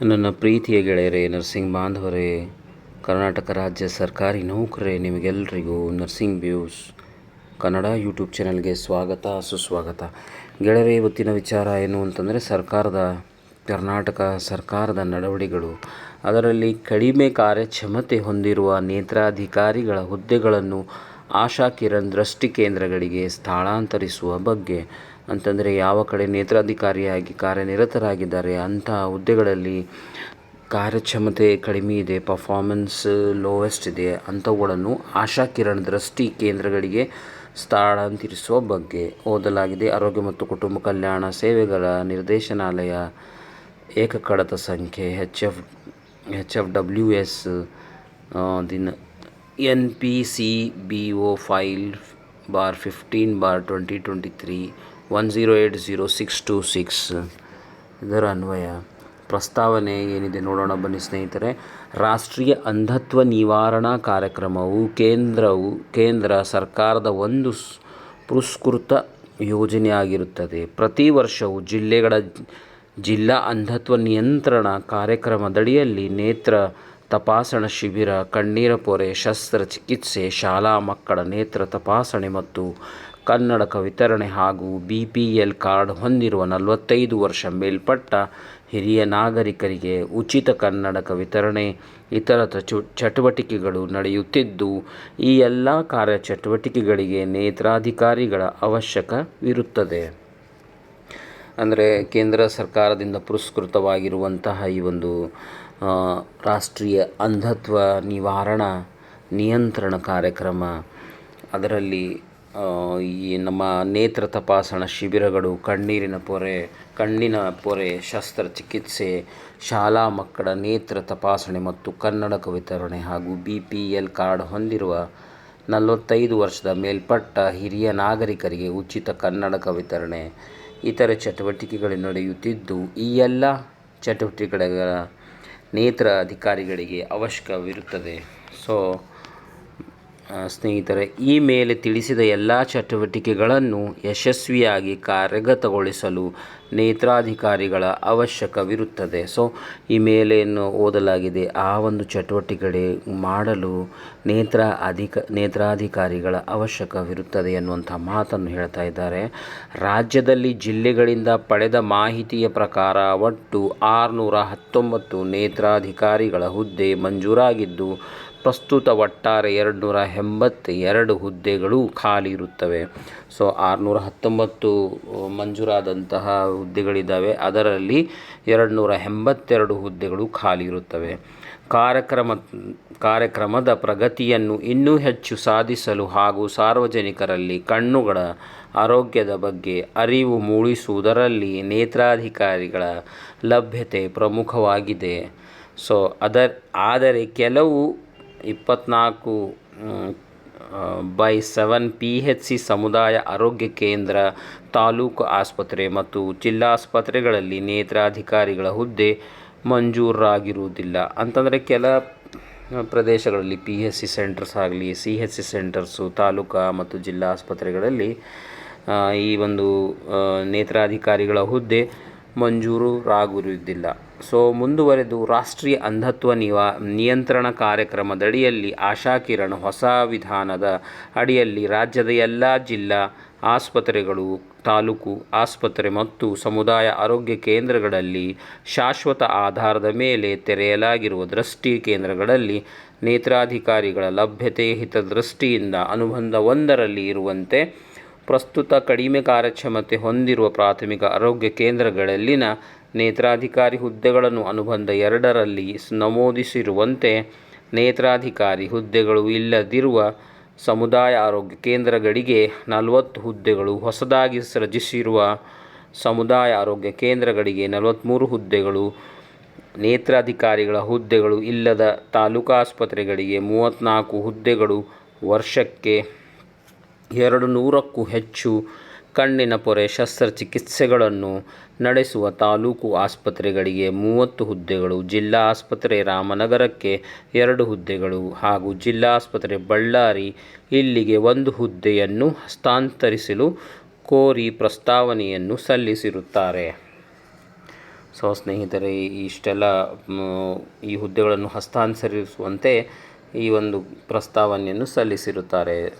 ನನ್ನ ಪ್ರೀತಿಯ ಗೆಳೆಯರೇ ನರ್ಸಿಂಗ್ ಬಾಂಧವರೇ, ಕರ್ನಾಟಕ ರಾಜ್ಯ ಸರ್ಕಾರಿ ನೌಕರೇ ನಿಮಗೆಲ್ಲರಿಗೂ ನರ್ಸಿಂಗ್ ವ್ಯೂಸ್ ಕನ್ನಡ ಯೂಟ್ಯೂಬ್ ಚಾನಲ್ಗೆ ಸ್ವಾಗತ, ಸುಸ್ವಾಗತ. ಗೆಳೆಯರೇ, ಇವತ್ತಿನ ವಿಚಾರ ಏನು ಅಂತಂದರೆ, ಸರ್ಕಾರದ, ಕರ್ನಾಟಕ ಸರ್ಕಾರದ ನಡವಳಿಗಳು, ಅದರಲ್ಲಿ ಕಡಿಮೆ ಕಾರ್ಯಕ್ಷಮತೆ ಹೊಂದಿರುವ ನೇತ್ರಾಧಿಕಾರಿಗಳ ಹುದ್ದೆಗಳನ್ನು ಆಶಾ ಕಿರಣ್ ದೃಷ್ಟಿ ಕೇಂದ್ರಗಳಿಗೆ ಸ್ಥಳಾಂತರಿಸುವ ಬಗ್ಗೆ ಅಂತಂದರೆ ಯಾವ ಕಡೆ ನೇತ್ರಾಧಿಕಾರಿಯಾಗಿ ಕಾರ್ಯನಿರತರಾಗಿದ್ದಾರೆ ಅಂತಹ ಹುದ್ದೆಗಳಲ್ಲಿ ಕಾರ್ಯಕ್ಷಮತೆ ಕಡಿಮೆ ಇದೆ ಪರ್ಫಾರ್ಮೆನ್ಸ್ ಲೋವೆಸ್ಟ್ ಇದೆ ಅಂಥವುಗಳನ್ನು ಆಶಾ ಕಿರಣ್ ದೃಷ್ಟಿ ಕೇಂದ್ರಗಳಿಗೆ ಸ್ಥಳಾಂತರಿಸುವ ಬಗ್ಗೆ ಓದಲಾಗಿದೆ. ಆರೋಗ್ಯ ಮತ್ತು ಕುಟುಂಬ ಕಲ್ಯಾಣ ಸೇವೆಗಳ ನಿರ್ದೇಶನಾಲಯ ಏಕಕಡತ ಸಂಖ್ಯೆ H F H F W S ದಿನ N P C B O file bar fifteen bar twenty twenty three one zero eight zero six two six. ಇದರ ಅನ್ವಯ. ಪ್ರಸ್ತಾವನೆ ಏನಿದೆ ನೋಡೋಣ ಬನ್ನಿ ಸ್ನೇಹಿತರೆ. ರಾಷ್ಟ್ರೀಯ ಅಂಧತ್ವ ನಿವಾರಣಾ ಕಾರ್ಯಕ್ರಮವು ಕೇಂದ್ರವು, ಕೇಂದ್ರ ಸರ್ಕಾರದ ಒಂದು ಪುರಸ್ಕೃತ ಯೋಜನೆಯಾಗಿರುತ್ತದೆ. ಪ್ರತಿ ವರ್ಷವು ಜಿಲ್ಲೆಗಳ ಜಿಲ್ಲಾ ಅಂಧತ್ವ ನಿಯಂತ್ರಣ ಕಾರ್ಯಕ್ರಮದಡಿಯಲ್ಲಿ ನೇತ್ರ ತಪಾಸಣಾ ಶಿಬಿರ, ಕಣ್ಣೀರ ಪೊರೆ ಶಸ್ತ್ರಚಿಕಿತ್ಸೆ ಶಾಲಾ ಮಕ್ಕಳ ನೇತ್ರ ತಪಾಸಣೆ ಮತ್ತು ಕನ್ನಡಕ ವಿತರಣೆ ಹಾಗೂ ಬಿ ಪಿ ಎಲ್ ಕಾರ್ಡ್ ಹೊಂದಿರುವ ನಲವತ್ತೈದು ವರ್ಷ ಮೇಲ್ಪಟ್ಟ ಹಿರಿಯ ನಾಗರಿಕರಿಗೆ ಉಚಿತ ಕನ್ನಡಕ ವಿತರಣೆ ಇತರ ಚಟು- ಚಟುವಟಿಕೆಗಳು ನಡೆಯುತ್ತಿದ್ದು, ಈ ಎಲ್ಲ ಕಾರ್ಯಚಟುವಟಿಕೆಗಳಿಗೆ ನೇತ್ರಾಧಿಕಾರಿಗಳ ಅವಶ್ಯಕವಿರುತ್ತದೆ ಅಂದರೆ, ಕೇಂದ್ರ ಸರ್ಕಾರದಿಂದ ಪುರಸ್ಕೃತವಾಗಿರುವಂತಹ ಈ ಒಂದು ರಾಷ್ಟ್ರೀಯ ಅಂಧತ್ವ ನಿವಾರಣಾ ನಿಯಂತ್ರಣ ಕಾರ್ಯಕ್ರಮ, ಅದರಲ್ಲಿ ಈ ನಮ್ಮ ನೇತ್ರ ತಪಾಸಣಾ ಶಿಬಿರಗಳು, ಕಣ್ಣೀರಿನ ಪೊರೆ, ಕಣ್ಣಿನ ಪೊರೆ ಶಸ್ತ್ರಚಿಕಿತ್ಸೆ ಶಾಲಾ ಮಕ್ಕಳ ನೇತ್ರ ತಪಾಸಣೆ ಮತ್ತು ಕನ್ನಡಕ ವಿತರಣೆ ಹಾಗೂ ಬಿ ಪಿ ಎಲ್ ಕಾರ್ಡ್ ಹೊಂದಿರುವ ನಲವತ್ತೈದು ವರ್ಷದ ಮೇಲ್ಪಟ್ಟ ಹಿರಿಯ ನಾಗರಿಕರಿಗೆ ಉಚಿತ ಕನ್ನಡಕ ವಿತರಣೆ. ಇತರೆ ಚಟುವಟಿಕೆಗಳು ನಡೆಯುತ್ತಿದ್ದು, ಈ ಎಲ್ಲ ಚಟುವಟಿಕೆಗಳ ನೇತ್ರ ಅಧಿಕಾರಿಗಳಿಗೆ ಅವಶ್ಯಕವಿರುತ್ತದೆ. ಸೊ ಸ್ನೇಹಿತರೆ, ಈ ಮೇಲೆ ತಿಳಿಸಿದ ಎಲ್ಲ ಚಟುವಟಿಕೆಗಳನ್ನು ಯಶಸ್ವಿಯಾಗಿ ಕಾರ್ಯಗತಗೊಳಿಸಲು ನೇತ್ರಾಧಿಕಾರಿಗಳ ಅವಶ್ಯಕವಿರುತ್ತದೆ. ಸೊ ಈ ಮೇಲೆಯನ್ನು ಓದಲಾಗಿದೆ. ಆ ಒಂದು ಚಟುವಟಿಕೆಗಳೇ ಮಾಡಲು ನೇತ್ರ ಅಧಿಕ, ನೇತ್ರಾಧಿಕಾರಿಗಳ ಅವಶ್ಯಕವಿರುತ್ತದೆ ಎನ್ನುವಂಥ ಮಾತನ್ನು ಹೇಳ್ತಾ ಇದ್ದಾರೆ. ರಾಜ್ಯದಲ್ಲಿ ಜಿಲ್ಲೆಗಳಿಂದ ಪಡೆದ ಮಾಹಿತಿಯ ಪ್ರಕಾರ ಒಟ್ಟು ಆರುನೂರ ಹತ್ತೊಂಬತ್ತು ನೇತ್ರಾಧಿಕಾರಿಗಳ ಹುದ್ದೆ ಮಂಜೂರಾಗಿದ್ದು ಪ್ರಸ್ತುತ ಒಟ್ಟಾರೆ ಎರಡುನೂರ ಎಂಬತ್ತೆರಡು ಹುದ್ದೆಗಳು ಖಾಲಿ ಇರುತ್ತವೆ ಸೊ ಆರುನೂರ ಹತ್ತೊಂಬತ್ತು ಮಂಜೂರಾದಂತಹ ಹುದ್ದೆಗಳಿದ್ದಾವೆ. ಅದರಲ್ಲಿ ಎರಡು ನೂರ ಎಂಬತ್ತೆರಡು ಹುದ್ದೆಗಳು ಖಾಲಿ ಇರುತ್ತವೆ ಕಾರ್ಯಕ್ರಮ, ಕಾರ್ಯಕ್ರಮದ ಪ್ರಗತಿಯನ್ನು ಇನ್ನೂ ಹೆಚ್ಚು ಸಾಧಿಸಲು ಹಾಗೂ ಸಾರ್ವಜನಿಕರಲ್ಲಿ ಕಣ್ಣುಗಳ ಆರೋಗ್ಯದ ಬಗ್ಗೆ ಅರಿವು ಮೂಡಿಸುವುದರಲ್ಲಿ ನೇತ್ರಾಧಿಕಾರಿಗಳ ಲಭ್ಯತೆ ಪ್ರಮುಖವಾಗಿದೆ. ಸೊ, ಅದರ್, ಆದರೆ ಕೆಲವು ಇಪ್ಪತ್ನಾಲ್ಕು by seven P H C ಸಮುದಾಯ ಆರೋಗ್ಯ ಕೇಂದ್ರ ತಾಲೂಕು ಆಸ್ಪತ್ರೆ ಮತ್ತು ಜಿಲ್ಲಾಸ್ಪತ್ರೆಗಳಲ್ಲಿ ನೇತ್ರಾಧಿಕಾರಿಗಳ ಹುದ್ದೆ ಮಂಜೂರಾಗಿರುವುದಿಲ್ಲ. ಅಂತಂದರೆ ಕೆಲ ಪ್ರದೇಶಗಳಲ್ಲಿ ಪಿ ಎಚ್ ಸಿ ಸೆಂಟರ್ಸ್ ಆಗಲಿ C H C centres taluka ಮತ್ತು ಜಿಲ್ಲಾ ಆಸ್ಪತ್ರೆಗಳಲ್ಲಿ ಈ ಒಂದು ನೇತ್ರಾಧಿಕಾರಿಗಳ ಹುದ್ದೆ ಮಂಜೂರಾಗಿರುವುದಿಲ್ಲ ಸೊ, ಮುಂದುವರೆದು ರಾಷ್ಟ್ರೀಯ ಅಂಧತ್ವ ನಿವಾ, ನಿಯಂತ್ರಣ ಕಾರ್ಯಕ್ರಮದಡಿಯಲ್ಲಿ ಆಶಾ ಕಿರಣ್ ಹೊಸ ವಿಧಾನದ ಅಡಿಯಲ್ಲಿ ರಾಜ್ಯದ ಎಲ್ಲ ಜಿಲ್ಲಾ ಆಸ್ಪತ್ರೆಗಳು, ತಾಲೂಕು ಆಸ್ಪತ್ರೆ ಮತ್ತು ಸಮುದಾಯ ಆರೋಗ್ಯ ಕೇಂದ್ರಗಳಲ್ಲಿ ಶಾಶ್ವತ ಆಧಾರದ ಮೇಲೆ ತೆರೆಯಲಾಗಿರುವ ದೃಷ್ಟಿ ಕೇಂದ್ರಗಳಲ್ಲಿ ನೇತ್ರಾಧಿಕಾರಿಗಳ ಲಭ್ಯತೆ ಹಿತದೃಷ್ಟಿಯಿಂದ ಅನುಬಂಧ ಒಂದರಲ್ಲಿ ಇರುವಂತೆ ಪ್ರಸ್ತುತ ಕಡಿಮೆ ಕಾರ್ಯಕ್ಷಮತೆ ಹೊಂದಿರುವ ಪ್ರಾಥಮಿಕ ಆರೋಗ್ಯ ಕೇಂದ್ರಗಳಲ್ಲಿನ ನೇತ್ರಾಧಿಕಾರಿ ಹುದ್ದೆಗಳನ್ನು ಅನುಬಂಧ ಎರಡರಲ್ಲಿ ನಮೂದಿಸಿರುವಂತೆ ನೇತ್ರಾಧಿಕಾರಿ ಹುದ್ದೆಗಳು ಇಲ್ಲದಿರುವ ಸಮುದಾಯ ಆರೋಗ್ಯ ಕೇಂದ್ರಗಳಿಗೆ ನಲವತ್ತು ಹುದ್ದೆಗಳು ಹೊಸದಾಗಿ ಸೃಜಿಸಿರುವ ಸಮುದಾಯ ಆರೋಗ್ಯ ಕೇಂದ್ರಗಳಿಗೆ ನಲವತ್ತ್ಮೂರು ಹುದ್ದೆಗಳು, ನೇತ್ರಾಧಿಕಾರಿಗಳ ಹುದ್ದೆಗಳು ಇಲ್ಲದ ತಾಲೂಕಾಸ್ಪತ್ರೆಗಳಿಗೆ ಮೂವತ್ತ್ನಾಲ್ಕು ಹುದ್ದೆಗಳು ವರ್ಷಕ್ಕೆ ಎರಡು ನೂರಕ್ಕೂ ಹೆಚ್ಚು ಕಣ್ಣಿನ ಪೊರೆ ಶಸ್ತ್ರಚಿಕಿತ್ಸೆಗಳನ್ನು ನಡೆಸುವ ತಾಲೂಕು ಆಸ್ಪತ್ರೆಗಳಿಗೆ ಮೂವತ್ತು ಹುದ್ದೆಗಳು, ಜಿಲ್ಲಾ ಆಸ್ಪತ್ರೆ ರಾಮನಗರಕ್ಕೆ ಎರಡು ಹುದ್ದೆಗಳು ಹಾಗೂ ಜಿಲ್ಲಾ ಆಸ್ಪತ್ರೆ ಬಳ್ಳಾರಿ ಇಲ್ಲಿಗೆ ಒಂದು ಹುದ್ದೆಯನ್ನು ಹಸ್ತಾಂತರಿಸಲು ಕೋರಿ ಪ್ರಸ್ತಾವನೆಯನ್ನು ಸಲ್ಲಿಸಿರುತ್ತಾರೆ. ಸೊ, ಸ್ನೇಹಿತರೆ, ಇಷ್ಟೆಲ್ಲ ಈ ಹುದ್ದೆಗಳನ್ನು ಹಸ್ತಾಂತರಿಸುವಂತೆ ಈ ಒಂದು ಪ್ರಸ್ತಾವನೆಯನ್ನು ಸಲ್ಲಿಸಿರುತ್ತಾರೆ.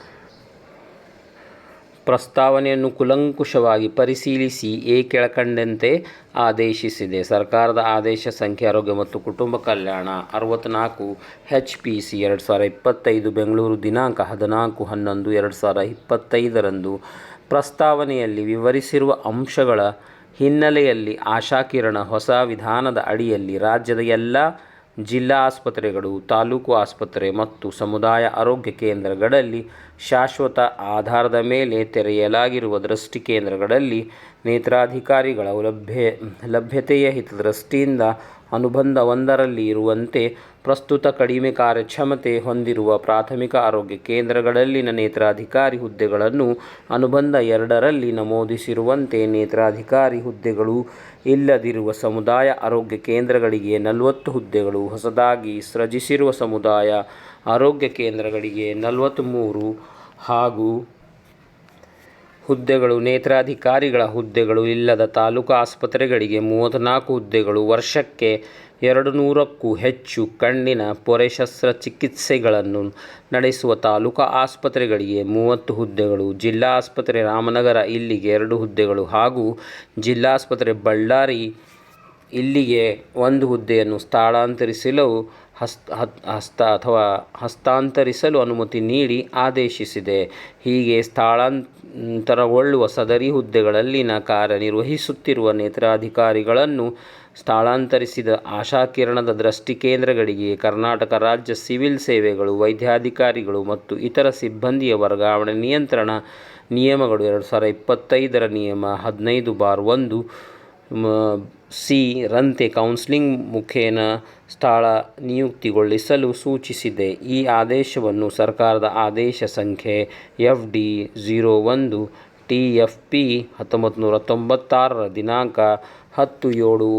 ಪ್ರಸ್ತಾವನೆಯನ್ನು ಕುಲಂಕುಷವಾಗಿ ಪರಿಶೀಲಿಸಿ ಎ ಕೆಳಕಂಡಂತೆ ಆದೇಶಿಸಿದೆ. ಸರ್ಕಾರದ ಆದೇಶ ಸಂಖ್ಯೆ ಆರೋಗ್ಯ ಮತ್ತು ಕುಟುಂಬ ಕಲ್ಯಾಣ ಅರವತ್ತ್ನಾಲ್ಕು ಹೆಚ್ ಪಿ ಸಿ ಎರಡು ಸಾವಿರ ಇಪ್ಪತ್ತೈದು, ಬೆಂಗಳೂರು ದಿನಾಂಕ ಹದಿನಾಲ್ಕು, ಹನ್ನೊಂದು, ಎರಡು ಸಾವಿರ ಇಪ್ಪತ್ತೈದರಂದು ಪ್ರಸ್ತಾವನೆಯಲ್ಲಿ ವಿವರಿಸಿರುವ ಅಂಶಗಳ ಹಿನ್ನೆಲೆಯಲ್ಲಿ ಆಶಾಕಿರಣ ಹೊಸ ವಿಧಾನದ ಅಡಿಯಲ್ಲಿ ರಾಜ್ಯದ ಎಲ್ಲ ಜಿಲ್ಲಾ ಆಸ್ಪತ್ರೆಗಳು, ತಾಲೂಕು ಆಸ್ಪತ್ರೆ ಮತ್ತು ಸಮುದಾಯ ಆರೋಗ್ಯ ಕೇಂದ್ರಗಳಲ್ಲಿ ಶಾಶ್ವತ ಆಧಾರದ ಮೇಲೆ ತೆರೆಯಲಾಗಿರುವ ದೃಷ್ಟಿ ಕೇಂದ್ರಗಳಲ್ಲಿ ನೇತ್ರಾಧಿಕಾರಿಗಳ ಲಭ್ಯ, ಲಭ್ಯತೆಯ ಹಿತದೃಷ್ಟಿಯಿಂದ ಅನುಬಂಧ ಒಂದರಲ್ಲಿ ಇರುವಂತೆ ಪ್ರಸ್ತುತ ಕಡಿಮೆ ಕಾರ್ಯಕ್ಷಮತೆ ಹೊಂದಿರುವ ಪ್ರಾಥಮಿಕ ಆರೋಗ್ಯ ಕೇಂದ್ರಗಳಲ್ಲಿನ ನೇತ್ರಾಧಿಕಾರಿ ಹುದ್ದೆಗಳನ್ನು ಅನುಬಂಧ ಎರಡರಲ್ಲಿ ನಮೂದಿಸಿರುವಂತೆ ನೇತ್ರಾಧಿಕಾರಿ ಹುದ್ದೆಗಳು ಇಲ್ಲದಿರುವ ಸಮುದಾಯ ಆರೋಗ್ಯ ಕೇಂದ್ರಗಳಿಗೆ ನಲವತ್ತು ಹುದ್ದೆಗಳು ಹೊಸದಾಗಿ ಸೃಜಿಸಿರುವ ಸಮುದಾಯ ಆರೋಗ್ಯ ಕೇಂದ್ರಗಳಿಗೆ ನಲವತ್ತ್ಮೂರು ಹಾಗೂ ಹುದ್ದೆಗಳು, ನೇತ್ರಾಧಿಕಾರಿಗಳ ಹುದ್ದೆಗಳು ಇಲ್ಲದ ತಾಲೂಕು ಆಸ್ಪತ್ರೆಗಳಿಗೆ ಮೂವತ್ತ್ನಾಲ್ಕು ಹುದ್ದೆಗಳು ವರ್ಷಕ್ಕೆ ಎರಡು ನೂರಕ್ಕೂ ಹೆಚ್ಚು ಕಣ್ಣಿನ ಪೊರೆ ಶಸ್ತ್ರಚಿಕಿತ್ಸೆಗಳನ್ನು ನಡೆಸುವ ತಾಲೂಕು ಆಸ್ಪತ್ರೆಗಳಿಗೆ ಮೂವತ್ತು ಹುದ್ದೆಗಳು, ಜಿಲ್ಲಾ ಆಸ್ಪತ್ರೆ ರಾಮನಗರ ಇಲ್ಲಿಗೆ ಎರಡು ಹುದ್ದೆಗಳು ಹಾಗೂ ಜಿಲ್ಲಾಸ್ಪತ್ರೆ ಬಳ್ಳಾರಿ ಇಲ್ಲಿಗೆ ಒಂದು ಹುದ್ದೆಯನ್ನು ಸ್ಥಳಾಂತರಿಸಲು ಹಸ್ತ ಹಸ್ತ ಅಥವಾ ಹಸ್ತಾಂತರಿಸಲು ಅನುಮತಿ ನೀಡಿ ಆದೇಶಿಸಿದೆ. ಹೀಗೆ ಸ್ಥಳಾಂತರಗೊಳ್ಳುವ ಸದರಿ ಹುದ್ದೆಗಳಲ್ಲಿನ ಕಾರ್ಯನಿರ್ವಹಿಸುತ್ತಿರುವ ನೇತ್ರಾಧಿಕಾರಿಗಳನ್ನು ಸ್ಥಳಾಂತರಿಸಿದ ಆಶಾಕಿರಣದ ದೃಷ್ಟಿ ಕೇಂದ್ರಗಳಿಗೆ ಕರ್ನಾಟಕ ರಾಜ್ಯ ಸಿವಿಲ್ ಸೇವೆಗಳು, ವೈದ್ಯಾಧಿಕಾರಿಗಳು ಮತ್ತು ಇತರ ಸಿಬ್ಬಂದಿಯ ವರ್ಗಾವಣೆ ನಿಯಂತ್ರಣ ನಿಯಮಗಳು ಎರಡು ಸಾವಿರ ಇಪ್ಪತ್ತೈದರ ನಿಯಮ ಹದಿನೈದು ಬಾರ್ ಒಂದು ಸಿ, ರಂತೆ ಕೌನ್ಸಿಲಿಂಗ್ ಮುಖೇನ ಸ್ಥಳ ನಿಯುಕ್ತಿಗೊಳಿಸಲು ಸೂಚಿಸಿದೆ. ಈ ಆದೇಶವನ್ನು ಸರ್ಕಾರದ ಆದೇಶ ಸಂಖ್ಯೆ ಎಫ್ ಡಿ ಝೀರೋ ಒಂದು, ಟಿ ಎಫ್ ಪಿ ಹತ್ತೊಂಬತ್ತು ನೂರ ತೊಂಬತ್ತಾರರ ದಿನಾಂಕ ಹತ್ತು ಏಳು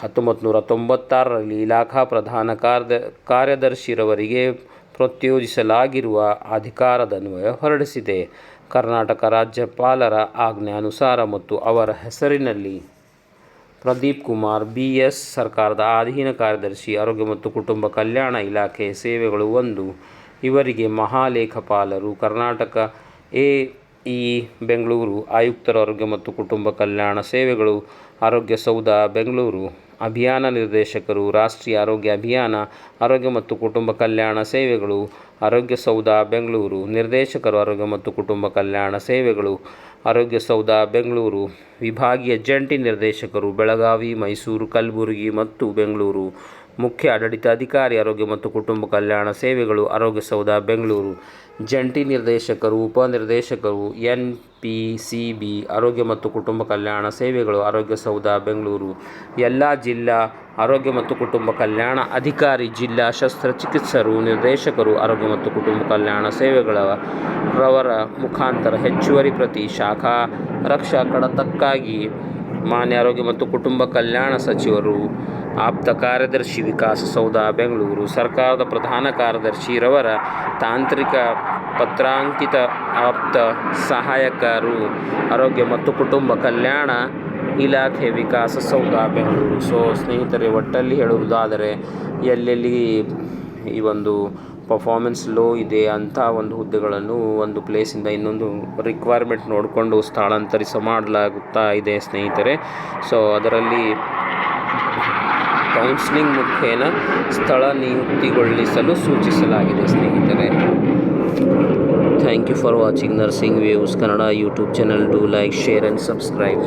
ಹತ್ತೊಂಬತ್ತು ನೂರ ತೊಂಬತ್ತಾರರಲ್ಲಿ ಇಲಾಖಾ ಪ್ರಧಾನ ಕಾರ್ಯ ಕಾರ್ಯದರ್ಶಿರವರಿಗೆ ಪ್ರತ್ಯೋಜಿಸಲಾಗಿರುವ ಅಧಿಕಾರದನ್ವಯ ಹೊರಡಿಸಿದೆ. ಕರ್ನಾಟಕ ರಾಜ್ಯಪಾಲರ ಆಜ್ಞಾನುಸಾರ ಮತ್ತು ಅವರ ಹೆಸರಿನಲ್ಲಿ ಪ್ರದೀಪ್ ಕುಮಾರ್ ಬಿ ಎಸ್ ಸರ್ಕಾರದ ಅಧೀನ ಕಾರ್ಯದರ್ಶಿ, ಆರೋಗ್ಯ ಮತ್ತು ಕುಟುಂಬ ಕಲ್ಯಾಣ ಇಲಾಖೆ ಸೇವೆಗಳು ಒಂದು. ಇವರಿಗೆ ಮಹಾಲೇಖಪಾಲರು, ಕರ್ನಾಟಕ ಎ ಇ ಬೆಂಗಳೂರು, ಆಯುಕ್ತರ ಆರೋಗ್ಯ ಮತ್ತು ಕುಟುಂಬ ಕಲ್ಯಾಣ ಸೇವೆಗಳು, ಆರೋಗ್ಯ ಸೌಧ, ಬೆಂಗಳೂರು. ಅಭಿಯಾನ ನಿರ್ದೇಶಕರು, ರಾಷ್ಟ್ರೀಯ ಆರೋಗ್ಯ ಅಭಿಯಾನ, ಆರೋಗ್ಯ ಮತ್ತು ಕುಟುಂಬ ಕಲ್ಯಾಣ ಸೇವೆಗಳು, ಆರೋಗ್ಯ ಸೌಧ ಬೆಂಗಳೂರು, ನಿರ್ದೇಶಕರು, ಆರೋಗ್ಯ ಮತ್ತು ಕುಟುಂಬ ಕಲ್ಯಾಣ ಸೇವೆಗಳು, ಆರೋಗ್ಯ ಸೌಧ ಬೆಂಗಳೂರು, ವಿಭಾಗೀಯ ಜಂಟಿ ನಿರ್ದೇಶಕರು, ಬೆಳಗಾವಿ, ಮೈಸೂರು, ಕಲಬುರಗಿ ಮತ್ತು ಬೆಂಗಳೂರು. ಮುಖ್ಯ ಆಡಳಿತಾಧಿಕಾರಿ, ಆರೋಗ್ಯ ಮತ್ತು ಕುಟುಂಬ ಕಲ್ಯಾಣ ಸೇವೆಗಳು, ಆರೋಗ್ಯ ಸೌಧ, ಬೆಂಗಳೂರು. ಜಂಟಿ ನಿರ್ದೇಶಕರು, ಉಪನಿರ್ದೇಶಕರು ಎನ್ ಪಿ ಸಿ ಬಿ ಆರೋಗ್ಯ ಮತ್ತು ಕುಟುಂಬ ಕಲ್ಯಾಣ ಸೇವೆಗಳು, ಆರೋಗ್ಯ ಸೌಧ, ಬೆಂಗಳೂರು. ಎಲ್ಲ ಜಿಲ್ಲಾ ಆರೋಗ್ಯ ಮತ್ತು ಕುಟುಂಬ ಕಲ್ಯಾಣ ಅಧಿಕಾರಿ, ಜಿಲ್ಲಾ ಶಸ್ತ್ರಚಿಕಿತ್ಸರು, ನಿರ್ದೇಶಕರು, ಆರೋಗ್ಯ ಮತ್ತು ಕುಟುಂಬ ಕಲ್ಯಾಣ ಸೇವೆಗಳ ರವರ ಮುಖಾಂತರ ಹೆಚ್ಚುವರಿ ಪ್ರತಿ ಶಾಖಾ ರಕ್ಷಾ ಕಡತಕ್ಕಾಗಿ ಮಾನ್ಯ ಆರೋಗ್ಯ ಮತ್ತು ಕುಟುಂಬ ಕಲ್ಯಾಣ ಸಚಿವರು ಆಪ್ತ ಕಾರ್ಯದರ್ಶಿ ವಿಕಾಸ ಸೌಧ, ಬೆಂಗಳೂರು. ಸರ್ಕಾರದ ಪ್ರಧಾನ ಕಾರ್ಯದರ್ಶಿ ರವರ ತಾಂತ್ರಿಕ ಪತ್ರಾಂಕಿತ ಆಪ್ತ ಸಹಾಯಕರು, ಆರೋಗ್ಯ ಮತ್ತು ಕುಟುಂಬ ಕಲ್ಯಾಣ ಇಲಾಖೆ ವಿಕಾಸ ಸೌಧ, ಬೆಂಗಳೂರು. ಸೊ, ಸ್ನೇಹಿತರೆ, ಒಟ್ಟಲ್ಲಿ ಹೇಳುವುದಾದರೆ, ಎಲ್ಲೆಲ್ಲಿ ಈ ಒಂದು ಪರ್ಫಾರ್ಮೆನ್ಸ್ ಲೋ ಇದೆ ಅಂಥ ಒಂದು ಹುದ್ದೆಗಳನ್ನು ಒಂದು ಪ್ಲೇಸಿಂದ ಇನ್ನೊಂದು ರಿಕ್ವೈರ್ಮೆಂಟ್ ನೋಡಿಕೊಂಡು ಸ್ಥಳಾಂತರಿಸ ಮಾಡಲಾಗುತ್ತಾ ಇದೆ ಸ್ನೇಹಿತರೆ. ಸೊ ಅದರಲ್ಲಿ ಕೌನ್ಸಿಲಿಂಗ್ ಮುಖೇನ ಸ್ಥಳ ನಿಯುಕ್ತಿಗೊಳಿಸಲು ಸೂಚಿಸಲಾಗಿದೆ, ಸ್ನೇಹಿತರೆ. Thank you for watching nursing waves Kannada YouTube channel do like share and subscribe